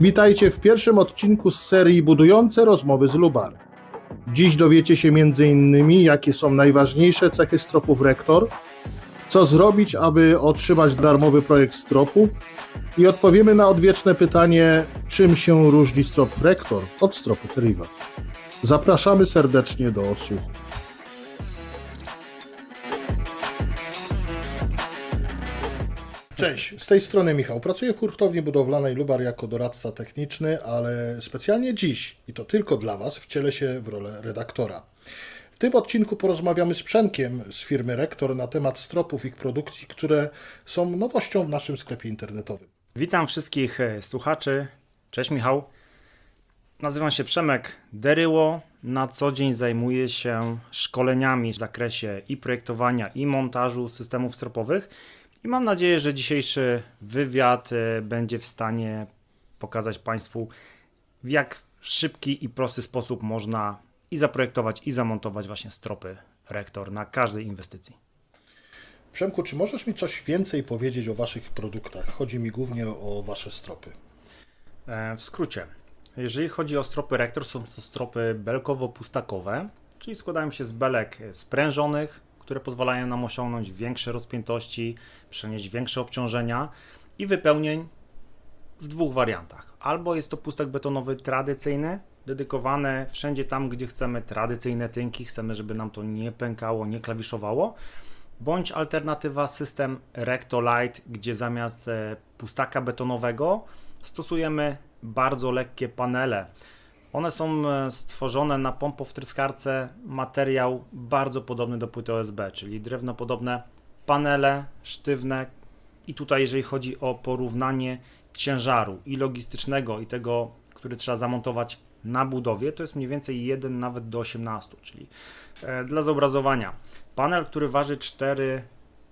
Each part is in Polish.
Witajcie w pierwszym odcinku z serii Budujące rozmowy z Lubar. Dziś dowiecie się m.in. jakie są najważniejsze cechy stropów Rektor, co zrobić, aby otrzymać darmowy projekt stropu i odpowiemy na odwieczne pytanie, czym się różni strop Rektor od stropu Teriva. Zapraszamy serdecznie do odsłuchu. Cześć, z tej strony Michał. Pracuję w hurtowni budowlanej Lubar jako doradca techniczny, ale specjalnie dziś i to tylko dla Was wcielę się w rolę redaktora. W tym odcinku porozmawiamy z Przenkiem z firmy Rektor na temat stropów ich produkcji, które są nowością w naszym sklepie internetowym. Witam wszystkich e, słuchaczy. Cześć Michał. Nazywam się Przemek Deryło. Na co dzień zajmuję się szkoleniami w zakresie i projektowania, i montażu systemów stropowych. I mam nadzieję, że dzisiejszy wywiad e, będzie w stanie pokazać Państwu, w jak szybki i prosty sposób można i zaprojektować, i zamontować właśnie stropy rektor na każdej inwestycji. Przemku, czy możesz mi coś więcej powiedzieć o Waszych produktach? Chodzi mi głównie o Wasze stropy. E, W skrócie, jeżeli chodzi o stropy rektor, są to stropy belkowo-pustakowe, czyli składają się z belek sprężonych, które pozwalają nam osiągnąć większe rozpiętości, przenieść większe obciążenia i wypełnień w dwóch wariantach. Albo jest to pustek betonowy tradycyjny, dedykowany wszędzie tam, gdzie chcemy tradycyjne tynki, chcemy, żeby nam to nie pękało, nie klawiszowało, bądź alternatywa system Rectolite, gdzie zamiast e, pustaka betonowego stosujemy bardzo lekkie panele. One są e, stworzone na pompowtryskarce materiał bardzo podobny do płyty OSB, czyli drewnopodobne panele sztywne. I tutaj, jeżeli chodzi o porównanie ciężaru i logistycznego, i tego, który trzeba zamontować na budowie, to jest mniej więcej 1 nawet do 18, czyli e, dla zobrazowania. Panel, który waży 4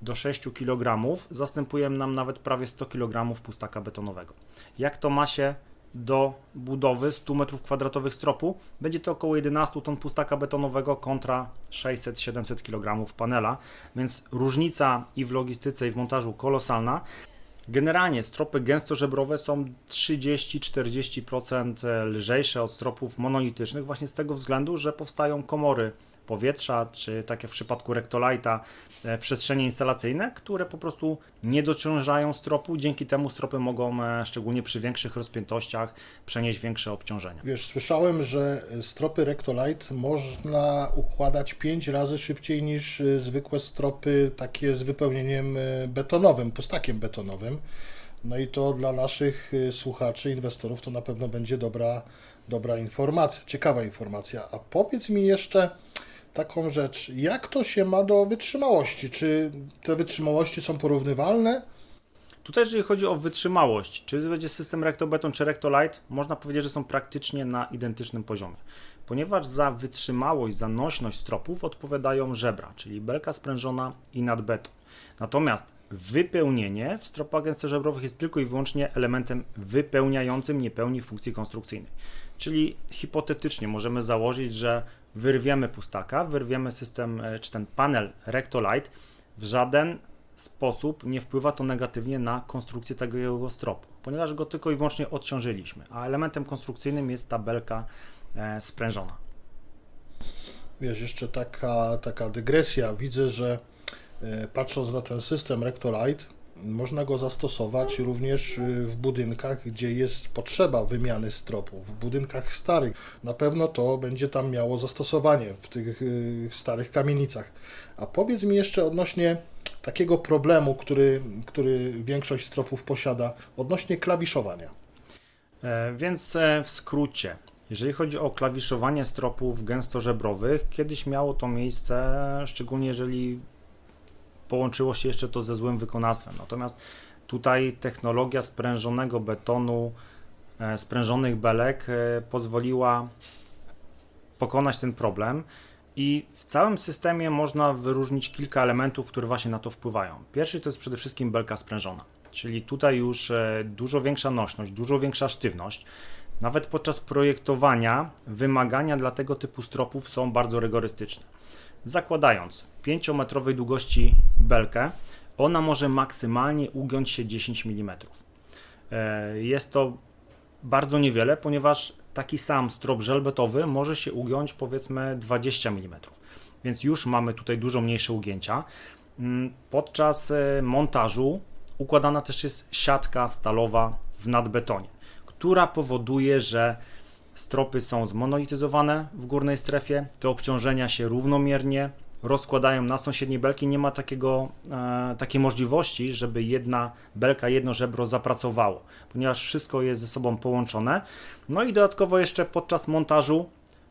do 6 kg, zastępuje nam nawet prawie 100 kg pustaka betonowego. Jak to ma się do budowy 100 m2 stropu? Będzie to około 11 ton pustaka betonowego kontra 600-700 kg panela, więc różnica i w logistyce, i w montażu kolosalna. Generalnie stropy gęstożebrowe są 30-40% lżejsze od stropów monolitycznych, właśnie z tego względu, że powstają komory powietrza, czy tak jak w przypadku Rectolite'a, e, przestrzenie instalacyjne, które po prostu nie dociążają stropu. Dzięki temu stropy mogą, e, szczególnie przy większych rozpiętościach, przenieść większe obciążenia. Wiesz, słyszałem, że stropy Rectolite można układać 5 razy szybciej niż zwykłe stropy takie z wypełnieniem betonowym, pustakiem betonowym. No i to dla naszych słuchaczy, inwestorów to na pewno będzie dobra, dobra informacja, ciekawa informacja. A powiedz mi jeszcze taką rzecz, jak to się ma do wytrzymałości? Czy te wytrzymałości są porównywalne? Tutaj, jeżeli chodzi o wytrzymałość, czy będzie system Rectobeton czy Rectolite, można powiedzieć, że są praktycznie na identycznym poziomie. Ponieważ za wytrzymałość, za nośność stropów odpowiadają żebra, czyli belka sprężona i nadbeton. Natomiast wypełnienie w stropach gęstożebrowych jest tylko i wyłącznie elementem wypełniającym, nie pełni funkcji konstrukcyjnej. Czyli hipotetycznie możemy założyć, że wyrwiemy pustaka, wyrwiemy system, e, czy ten panel Rectolite, w żaden sposób nie wpływa to negatywnie na konstrukcję tego jego stropu, ponieważ go tylko i wyłącznie odciążyliśmy, a elementem konstrukcyjnym jest ta belka e, sprężona. Wiesz, jeszcze taka, taka dygresja. Widzę, że e, patrząc na ten system Rectolite, można go zastosować również y, w budynkach, gdzie jest potrzeba wymiany stropów, w budynkach starych. Na pewno to będzie tam miało zastosowanie w tych y, starych kamienicach. A powiedz mi jeszcze odnośnie takiego problemu, który, który większość stropów posiada, odnośnie klawiszowania. E, Więc e, w skrócie, jeżeli chodzi o klawiszowanie stropów gęstożebrowych, kiedyś miało to miejsce, szczególnie jeżeli połączyło się jeszcze to ze złym wykonawstwem. Natomiast tutaj technologia sprężonego betonu, e, sprężonych belek e, pozwoliła pokonać ten problem. I w całym systemie można wyróżnić kilka elementów, które właśnie na to wpływają. Pierwszy to jest przede wszystkim belka sprężona, czyli tutaj już e, dużo większa nośność, dużo większa sztywność. Nawet podczas projektowania wymagania dla tego typu stropów są bardzo rygorystyczne. Zakładając 5-metrowej długości belkę, ona może maksymalnie ugiąć się 10 mm. E, Jest to bardzo niewiele, ponieważ taki sam strop żelbetowy może się ugiąć powiedzmy 20 mm. Więc już mamy tutaj dużo mniejsze ugięcia. Mm, Podczas e, montażu układana też jest siatka stalowa w nadbetonie, która powoduje, że stropy są zmonolityzowane w górnej strefie, te obciążenia się równomiernie rozkładają na sąsiednie belki. Nie ma takiego, e, takiej możliwości, żeby jedna belka, jedno żebro zapracowało, ponieważ wszystko jest ze sobą połączone. No i dodatkowo jeszcze podczas montażu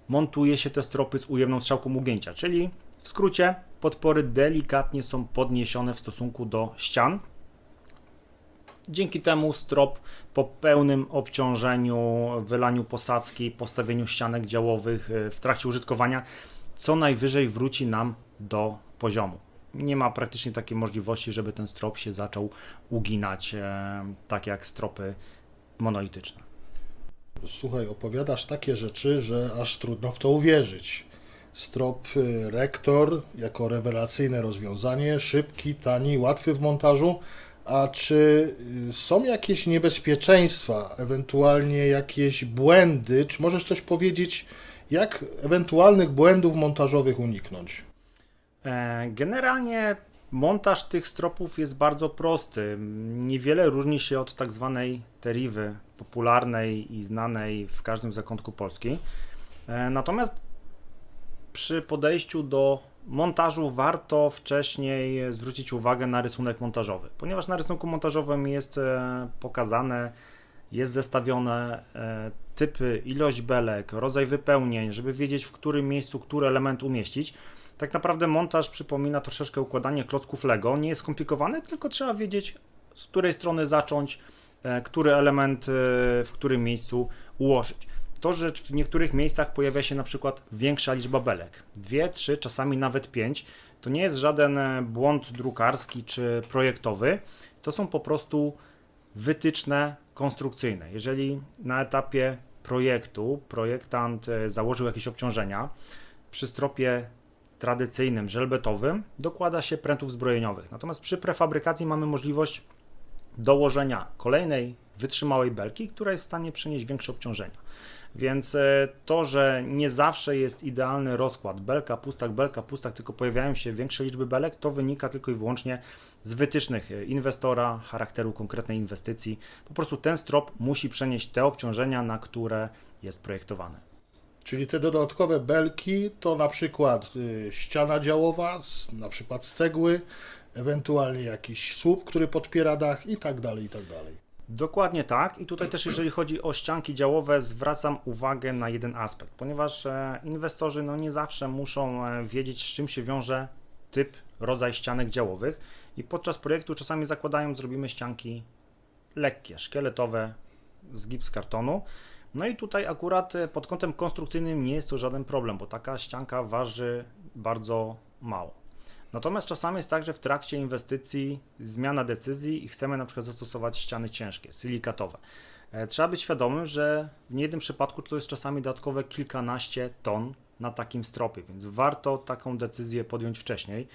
montuje się te stropy z ujemną strzałką ugięcia, czyli w skrócie podpory delikatnie są podniesione w stosunku do ścian. Dzięki temu strop po pełnym obciążeniu, wylaniu posadzki, postawieniu ścianek działowych e, w trakcie użytkowania co najwyżej wróci nam do poziomu. Nie ma praktycznie takiej możliwości, żeby ten strop się zaczął uginać, e, tak jak stropy monolityczne. Słuchaj, opowiadasz takie rzeczy, że aż trudno w to uwierzyć. Strop y, Rektor jako rewelacyjne rozwiązanie, szybki, tani, łatwy w montażu. A czy y, są jakieś niebezpieczeństwa, ewentualnie jakieś błędy? Czy możesz coś powiedzieć, jak ewentualnych błędów montażowych uniknąć? E, Generalnie montaż tych stropów jest bardzo prosty. Niewiele różni się od tak zwanej teriwy popularnej i znanej w każdym zakątku Polski. E, Natomiast przy podejściu do montażu warto wcześniej zwrócić uwagę na rysunek montażowy, ponieważ na rysunku montażowym jest e, pokazane, jest zestawione e, typy, ilość belek, rodzaj wypełnień, żeby wiedzieć w którym miejscu który element umieścić. Tak naprawdę montaż przypomina troszeczkę układanie klocków Lego. Nie jest skomplikowany, tylko trzeba wiedzieć z której strony zacząć, e, który element w którym miejscu ułożyć. To, że w niektórych miejscach pojawia się na przykład większa liczba belek, dwie, trzy, czasami nawet pięć, to nie jest żaden e, błąd drukarski czy projektowy, to są po prostu wytyczne konstrukcyjne. Jeżeli na etapie projektu projektant e, założył jakieś obciążenia, przy stropie tradycyjnym, żelbetowym dokłada się prętów zbrojeniowych. Natomiast przy prefabrykacji mamy możliwość dołożenia kolejnej wytrzymałej belki, która jest w stanie przenieść większe obciążenia. Więc e, to, że nie zawsze jest idealny rozkład belka, pustak, belka, pustak, tylko pojawiają się większe liczby belek, to wynika tylko i wyłącznie z wytycznych e, inwestora, charakteru konkretnej inwestycji. Po prostu ten strop musi przenieść te obciążenia, na które jest projektowany. Czyli te dodatkowe belki to na przykład y, ściana działowa, na przykład z cegły, ewentualnie jakiś słup, który podpiera dach i tak dalej, i tak dalej. Dokładnie tak. I tutaj też, jeżeli chodzi o ścianki działowe, zwracam uwagę na jeden aspekt, ponieważ e, inwestorzy no, nie zawsze muszą e, wiedzieć, z czym się wiąże typ, rodzaj ścianek działowych. I podczas projektu czasami zakładają, zrobimy ścianki lekkie, szkieletowe z gips kartonu. No i tutaj akurat e, pod kątem konstrukcyjnym nie jest to żaden problem, bo taka ścianka waży bardzo mało. Natomiast czasami jest tak, że w trakcie inwestycji zmiana decyzji i chcemy na przykład zastosować ściany ciężkie, silikatowe. E, Trzeba być świadomym, że w niejednym przypadku to jest czasami dodatkowe kilkanaście ton na takim stropie, więc warto taką decyzję podjąć wcześniej,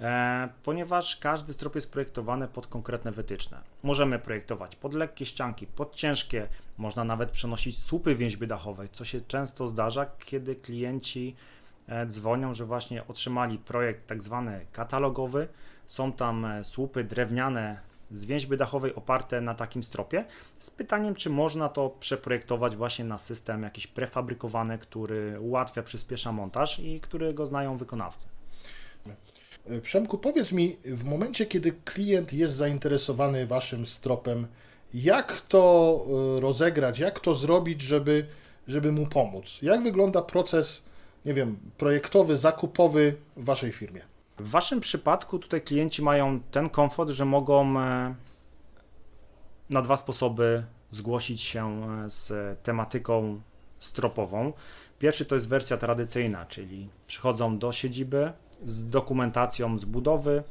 e, ponieważ każdy strop jest projektowany pod konkretne wytyczne. Możemy projektować pod lekkie ścianki, pod ciężkie, można nawet przenosić słupy więźby dachowej, co się często zdarza, kiedy klienci dzwonią, że właśnie otrzymali projekt tak zwany katalogowy. Są tam e, słupy drewniane z więźby dachowej oparte na takim stropie, z pytaniem, czy można to przeprojektować właśnie na system jakiś prefabrykowany, który ułatwia, przyspiesza montaż i którego znają wykonawcy. Y, Przemku, powiedz mi, w momencie, kiedy klient jest zainteresowany waszym stropem, jak to rozegrać, jak to zrobić, żeby, żeby mu pomóc? Jak wygląda proces, nie wiem, projektowy, zakupowy w waszej firmie? W Waszym przypadku tutaj klienci mają ten komfort, że mogą e, na dwa sposoby zgłosić się e, z tematyką stropową. Pierwszy to jest wersja tradycyjna, czyli przychodzą do siedziby z dokumentacją z budowy,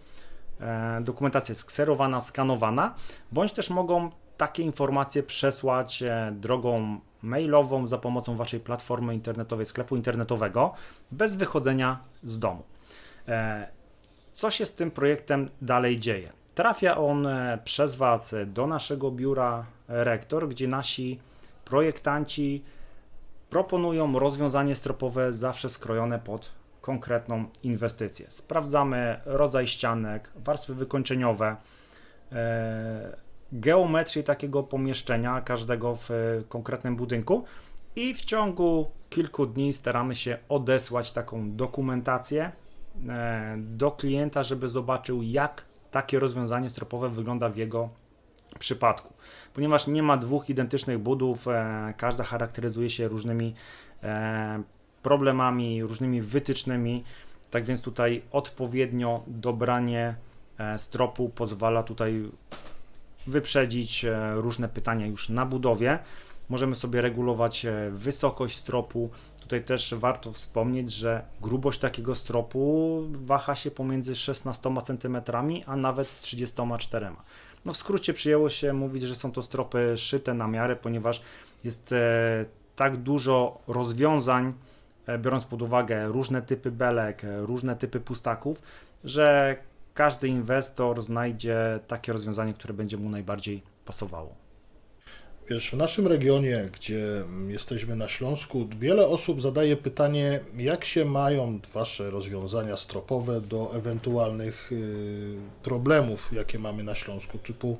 e, dokumentacja jest skserowana, skanowana, bądź też mogą takie informacje przesłać drogą mailową za pomocą Waszej platformy internetowej, sklepu internetowego, bez wychodzenia z domu. E, Co się z tym projektem dalej dzieje? Trafia on e, przez Was do naszego biura e, Rektor, gdzie nasi projektanci proponują rozwiązanie stropowe zawsze skrojone pod konkretną inwestycję. Sprawdzamy rodzaj ścianek, warstwy wykończeniowe, geometrię takiego pomieszczenia, każdego w e, konkretnym budynku i w ciągu kilku dni staramy się odesłać taką dokumentację e, do klienta, żeby zobaczył, jak takie rozwiązanie stropowe wygląda w jego przypadku. Ponieważ nie ma dwóch identycznych budów, e, każda charakteryzuje się różnymi problemami, różnymi wytycznymi. Tak więc tutaj odpowiednio dobranie stropu pozwala tutaj wyprzedzić e, różne pytania już na budowie. Możemy sobie regulować e, wysokość stropu. Tutaj też warto wspomnieć, że grubość takiego stropu waha się pomiędzy 16 cm a nawet 34. No w skrócie przyjęło się mówić, że są to stropy szyte na miarę, ponieważ jest e, tak dużo rozwiązań, biorąc pod uwagę różne typy belek, różne typy pustaków, że każdy inwestor znajdzie takie rozwiązanie, które będzie mu najbardziej pasowało. Wiesz, w naszym regionie, gdzie jesteśmy na Śląsku, wiele osób zadaje pytanie, jak się mają Wasze rozwiązania stropowe do ewentualnych y, problemów, jakie mamy na Śląsku, typu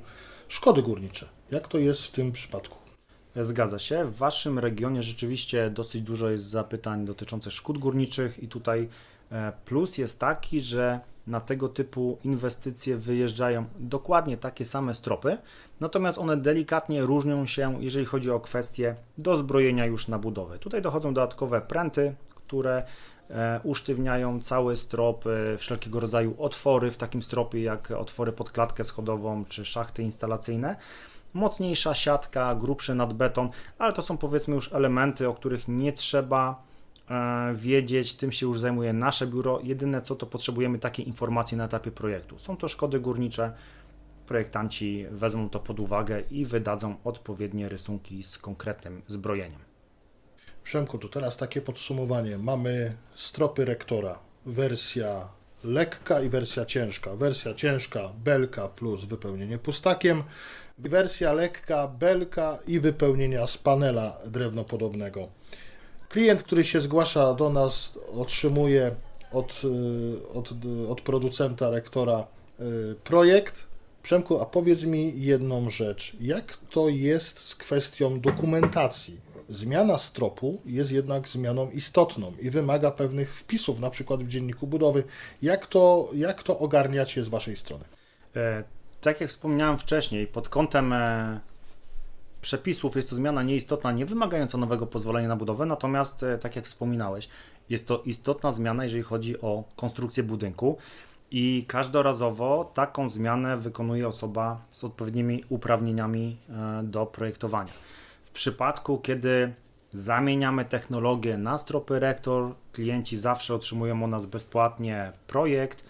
szkody górnicze. Jak to jest w tym przypadku? Zgadza się. W Waszym regionie rzeczywiście dosyć dużo jest zapytań dotyczących szkód górniczych i tutaj e, plus jest taki, że na tego typu inwestycje wyjeżdżają dokładnie takie same stropy, natomiast one delikatnie różnią się, jeżeli chodzi o kwestie dozbrojenia już na budowę. Tutaj dochodzą dodatkowe pręty, które e, usztywniają cały strop, e, wszelkiego rodzaju otwory w takim stropie, jak otwory pod klatkę schodową czy szachty instalacyjne mocniejsza siatka, grubszy nadbeton, ale to są powiedzmy już elementy, o których nie trzeba wiedzieć, tym się już zajmuje nasze biuro. Jedyne co to potrzebujemy takiej informacji na etapie projektu. Są to szkody górnicze, projektanci wezmą to pod uwagę i wydadzą odpowiednie rysunki z konkretnym zbrojeniem. Przemku, tu teraz takie podsumowanie. Mamy stropy rektora, wersja lekka i wersja ciężka. Wersja ciężka, belka plus wypełnienie pustakiem. Wersja lekka, belka i wypełnienia z panela drewnopodobnego. Klient, który się zgłasza do nas, otrzymuje od, y, od, od producenta rektora y, projekt. Przemku, a powiedz mi jedną rzecz. Jak to jest z kwestią dokumentacji? Zmiana stropu jest jednak zmianą istotną i wymaga pewnych wpisów, na przykład w dzienniku budowy. Jak to, jak to ogarniacie z Waszej strony? E, tak jak wspomniałem wcześniej, pod kątem e, przepisów jest to zmiana nieistotna, nie wymagająca nowego pozwolenia na budowę, natomiast e, tak jak wspominałeś, jest to istotna zmiana, jeżeli chodzi o konstrukcję budynku i każdorazowo taką zmianę wykonuje osoba z odpowiednimi uprawnieniami e, do projektowania. W przypadku, kiedy zamieniamy technologię na stropy rektor, klienci zawsze otrzymują od nas bezpłatnie projekt.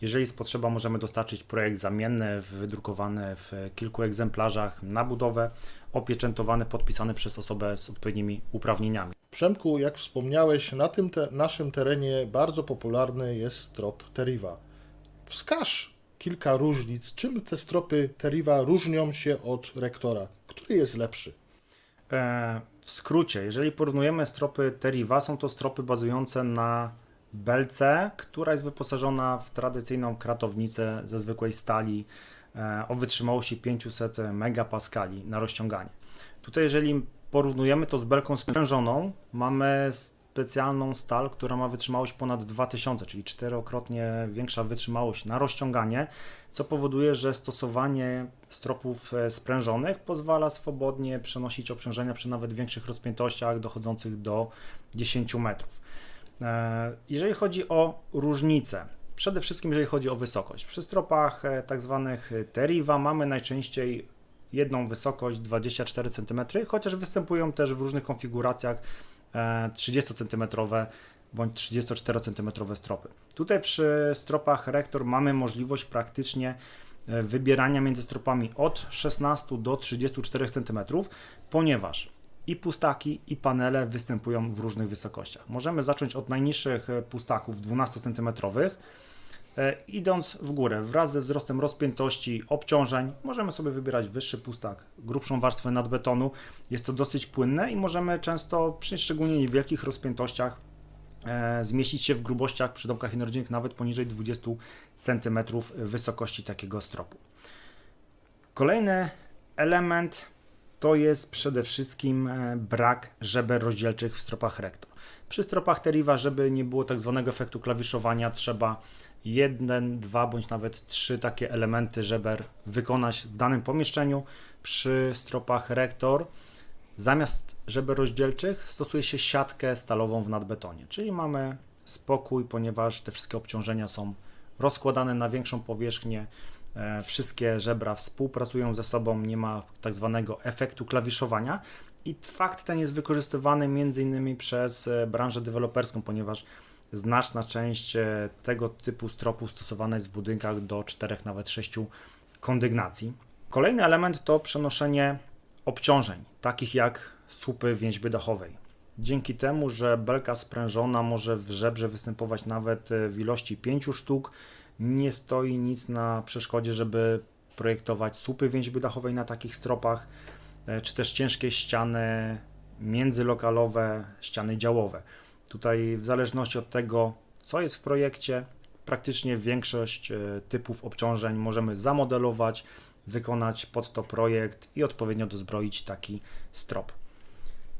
Jeżeli jest potrzeba, możemy dostarczyć projekt zamienny, wydrukowany w kilku egzemplarzach na budowę, opieczętowany, podpisany przez osobę z odpowiednimi uprawnieniami. Przemku, jak wspomniałeś, na tym te, naszym terenie bardzo popularny jest strop Teriva. Wskaż kilka różnic, czym te stropy Teriva różnią się od rektora. Który jest lepszy? E, W skrócie, jeżeli porównujemy stropy Teriva, są to stropy bazujące na belce, która jest wyposażona w tradycyjną kratownicę ze zwykłej stali o wytrzymałości 500 megapaskali na rozciąganie. Tutaj, jeżeli porównujemy to z belką sprężoną, mamy specjalną stal, która ma wytrzymałość ponad 2000, czyli czterokrotnie większa wytrzymałość na rozciąganie, co powoduje, że stosowanie stropów e, sprężonych pozwala swobodnie przenosić obciążenia przy nawet większych rozpiętościach dochodzących do 10 metrów. E, Jeżeli chodzi o różnice, przede wszystkim jeżeli chodzi o wysokość, przy stropach e, tak zwanych Teriva mamy najczęściej jedną wysokość 24 cm, chociaż występują też w różnych konfiguracjach 30 cm bądź 34 cm stropy. Tutaj przy stropach Rektor mamy możliwość praktycznie e, wybierania między stropami od 16 do 34 cm, ponieważ i pustaki, i panele występują w różnych wysokościach. Możemy zacząć od najniższych e, pustaków 12 cm, E, Idąc w górę, wraz ze wzrostem rozpiętości, obciążeń, możemy sobie wybierać wyższy pustak, grubszą warstwę nadbetonu. Jest to dosyć płynne i możemy często, przy szczególnie niewielkich rozpiętościach, e, zmieścić się w grubościach przy domkach jednorodzinnych nawet poniżej 20 cm wysokości takiego stropu. Kolejny element to jest przede wszystkim e, brak żeber rozdzielczych w stropach rektor. Przy stropach Teriva, żeby nie było tak zwanego efektu klawiszowania, trzeba jeden, dwa bądź nawet trzy takie elementy żeber wykonać w danym pomieszczeniu. Przy stropach rektor zamiast żeber rozdzielczych stosuje się siatkę stalową w nadbetonie, czyli mamy spokój, ponieważ te wszystkie obciążenia są rozkładane na większą powierzchnię, wszystkie żebra współpracują ze sobą, nie ma tak zwanego efektu klawiszowania i fakt ten jest wykorzystywany innymi przez e, branżę deweloperską, ponieważ znaczna część e, tego typu stropu stosowana jest w budynkach do 4 nawet 6 kondygnacji. Kolejny element to przenoszenie obciążeń, takich jak słupy więźby dachowej. Dzięki temu, że belka sprężona może w żebrze występować nawet e, w ilości 5 sztuk, nie stoi nic na przeszkodzie, żeby projektować słupy więźby dachowej na takich stropach, e, czy też ciężkie ściany międzylokalowe, ściany działowe. Tutaj w zależności od tego, co jest w projekcie, praktycznie większość e, typów obciążeń możemy zamodelować, wykonać pod to projekt i odpowiednio dozbroić taki strop.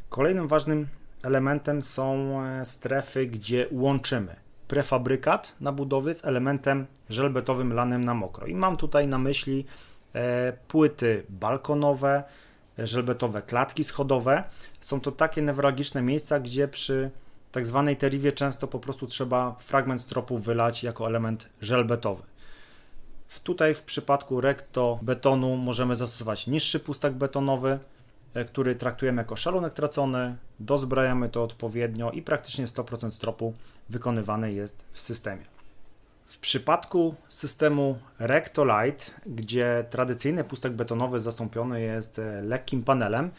Kolejnym ważnym elementem są e, strefy, gdzie łączymy prefabrykat na budowie z elementem żelbetowym lanym na mokro. I mam tutaj na myśli e, płyty balkonowe, e, żelbetowe klatki schodowe. Są to takie newralgiczne miejsca, gdzie przy tak zwanej teriwie często po prostu trzeba fragment stropu wylać jako element żelbetowy. Tutaj w przypadku rekto betonu możemy zastosować niższy pustak betonowy, który traktujemy jako szalunek tracony, dozbrajamy to odpowiednio i praktycznie 100% stropu wykonywane jest w systemie. W przypadku systemu Rectolite, gdzie tradycyjny pustek betonowy zastąpiony jest e, lekkim panelem,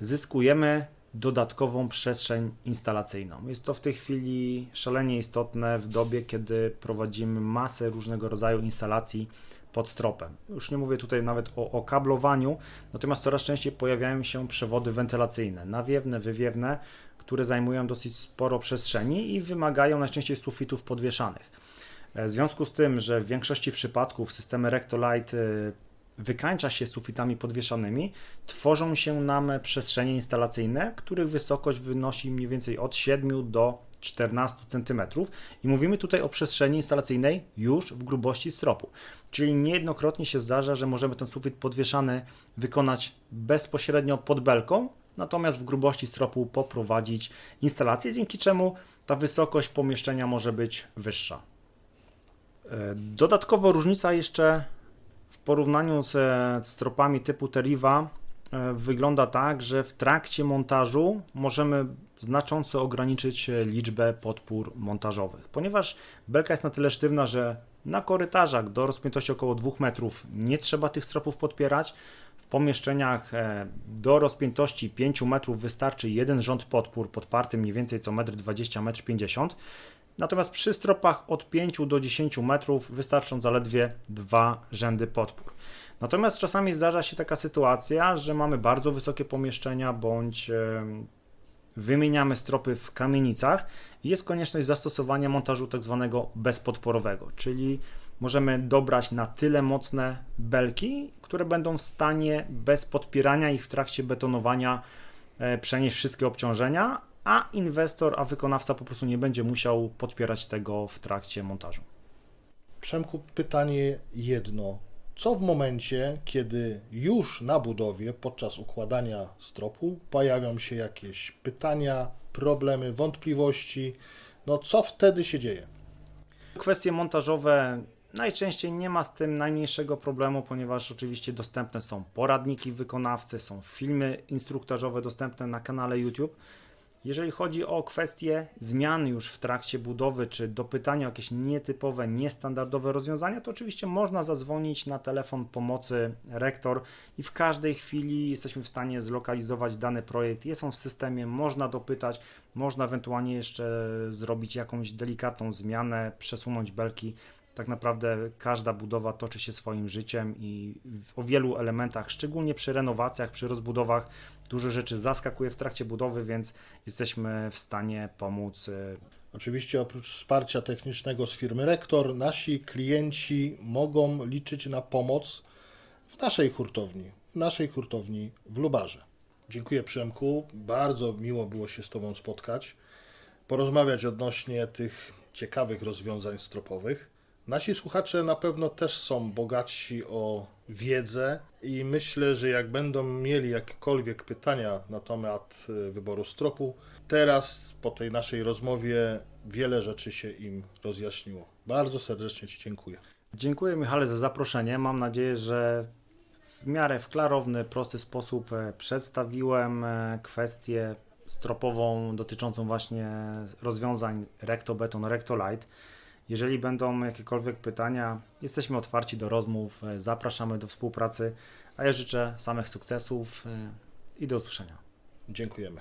zyskujemy dodatkową przestrzeń instalacyjną. Jest to w tej chwili szalenie istotne w dobie, kiedy prowadzimy masę różnego rodzaju instalacji pod stropem. Już nie mówię tutaj nawet o, o kablowaniu, natomiast coraz częściej pojawiają się przewody wentylacyjne, nawiewne, wywiewne, które zajmują dosyć sporo przestrzeni i wymagają najczęściej sufitów podwieszanych. E, W związku z tym, że w większości przypadków systemy Rectolite e, wykańcza się sufitami podwieszanymi, tworzą się nam przestrzenie instalacyjne, których wysokość wynosi mniej więcej od 7 do 14 cm i mówimy tutaj o przestrzeni instalacyjnej już w grubości stropu. Czyli niejednokrotnie się zdarza, że możemy ten sufit podwieszany wykonać bezpośrednio pod belką, natomiast w grubości stropu poprowadzić instalację, dzięki czemu ta wysokość pomieszczenia może być wyższa. E, Dodatkowo różnica jeszcze w porównaniu ze stropami typu Teriva wygląda tak, że w trakcie montażu możemy znacząco ograniczyć e, liczbę podpór montażowych, ponieważ belka jest na tyle sztywna, że na korytarzach do rozpiętości około 2 metrów nie trzeba tych stropów podpierać. W pomieszczeniach e, do rozpiętości 5 metrów wystarczy jeden rząd podpór podparty mniej więcej co 1,20 m, 1,50 m. Natomiast przy stropach od 5 do 10 metrów wystarczą zaledwie dwa rzędy podpór. Natomiast czasami zdarza się taka sytuacja, że mamy bardzo wysokie pomieszczenia bądź em, wymieniamy stropy w kamienicach i jest konieczność zastosowania montażu tak zwanego bezpodporowego, czyli możemy dobrać na tyle mocne belki, które będą w stanie bez podpierania ich w trakcie betonowania e, przenieść wszystkie obciążenia, a inwestor, a wykonawca po prostu nie będzie musiał podpierać tego w trakcie montażu. Przemku, pytanie jedno. Co w momencie, kiedy już na budowie, podczas układania stropu, pojawią się jakieś pytania, problemy, wątpliwości? No co wtedy się dzieje? Kwestie montażowe najczęściej nie ma z tym najmniejszego problemu, ponieważ oczywiście dostępne są poradniki wykonawcy, są filmy instruktażowe dostępne na kanale YouTube. Jeżeli chodzi o kwestie zmian już w trakcie budowy, czy dopytania o jakieś nietypowe, niestandardowe rozwiązania, to oczywiście można zadzwonić na telefon pomocy rektor i w każdej chwili jesteśmy w stanie zlokalizować dany projekt. Jest on w systemie, można dopytać, można ewentualnie jeszcze zrobić jakąś delikatną zmianę, przesunąć belki. Tak naprawdę każda budowa toczy się swoim życiem i o wielu elementach, szczególnie przy renowacjach, przy rozbudowach, dużo rzeczy zaskakuje w trakcie budowy, więc jesteśmy w stanie pomóc y, Oczywiście oprócz wsparcia technicznego z firmy Rektor, nasi klienci mogą liczyć na pomoc w naszej hurtowni, w naszej hurtowni w Lubarze. Dziękuję Przemku, bardzo miło było się z Tobą spotkać, porozmawiać odnośnie tych ciekawych rozwiązań stropowych. Nasi słuchacze na pewno też są bogatsi o wiedzę i myślę, że jak będą mieli jakiekolwiek pytania na temat y, wyboru stropu, teraz po tej naszej rozmowie wiele rzeczy się im rozjaśniło. Bardzo serdecznie Ci dziękuję. Dziękuję Michale za zaproszenie. Mam nadzieję, że w miarę w klarowny, prosty sposób e, przedstawiłem e, kwestię stropową dotyczącą właśnie rozwiązań Rectobeton, Rectolite. Jeżeli będą jakiekolwiek pytania, jesteśmy otwarci do rozmów, e, zapraszamy do współpracy, a ja życzę samych sukcesów e, i do usłyszenia. Dziękujemy.